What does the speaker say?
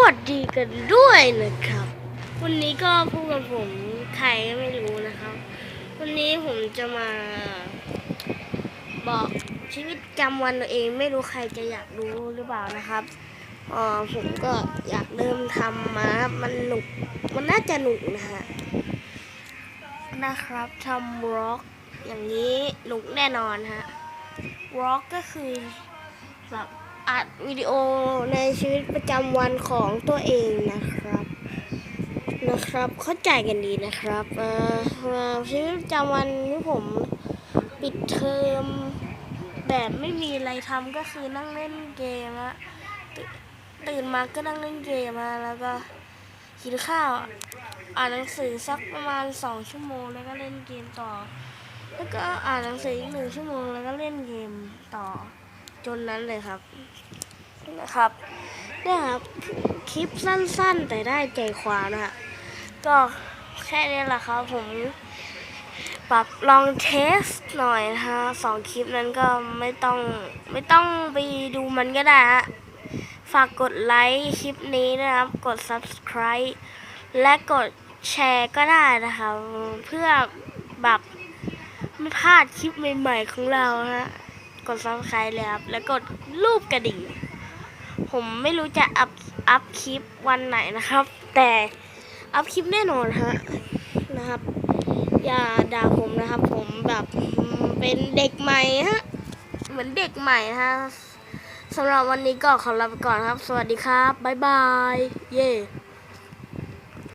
วัสดีกันด้วยนะครับ วันนี้ก็พบกับผมใครก็ไม่รู้นะครับ วันนี้ผมจะมา บอกชีวิตประจำวันตัวเองไม่รู้ใครจะอยากรู้หรือเปล่านะครับอ๋อผมก็อยากเริ่มทำมามันหนุก มันน่าจะหนุกนะฮะนะครับทำร็อกอย่างนี้หนุกแน่นอนฮะร็อกก็คือแบบ อัดวิดีโอในชีวิตประจำวันของตัวเองนะครับ นะครับ เข้าใจกันดีนะครับเอ่อชีวิตประจำวันที่ผมปิดเทอมแบบไม่มีอะไรทำก็คือนั่งเล่นเกมอะตื่นตื่นมาก็นั่งเล่นเกมอะแล้วก็กินข้าวอ่านหนังสือสักประมาณสองชั่วโมงแล้วก็เล่นเกมต่อ แล้วก็อ่านหนังสืออีกหนึ่งชั่วโมงแล้วก็เล่นเกมต่อ จนนั้นเลยครับนะครับเนี่ยครับคลิปสั้นๆ แต่ได้ใจความนะฮะก็แค่นี้แหละครับผมปรับลองเทสหน่อยนะฮะสองคลิปนั้นก็ไม่ต้องไม่ต้องไปดูมันก็ได้ฮะฝากกดไลค์คลิปนี้นะครับ กด subscribe และกดแชร์ก็ได้นะคะเพื่อแบบไม่พลาดคลิปใหม่ๆของเราฮะ กด subscribe เลยครับ แล้วกดรูปกระดิ่ง ผมไม่รู้จะอัพอัพคลิปวันไหนนะครับ แต่อัพคลิปแน่นอนฮะนะครับ อย่าด่าผมนะครับ ผมแบบเป็นเด็กใหม่ฮะเหมือนเด็กใหม่ฮะสำหรับวันนี้ก็ขอลาไปก่อนครับ สวัสดีครับ บ๊ายบาย เย่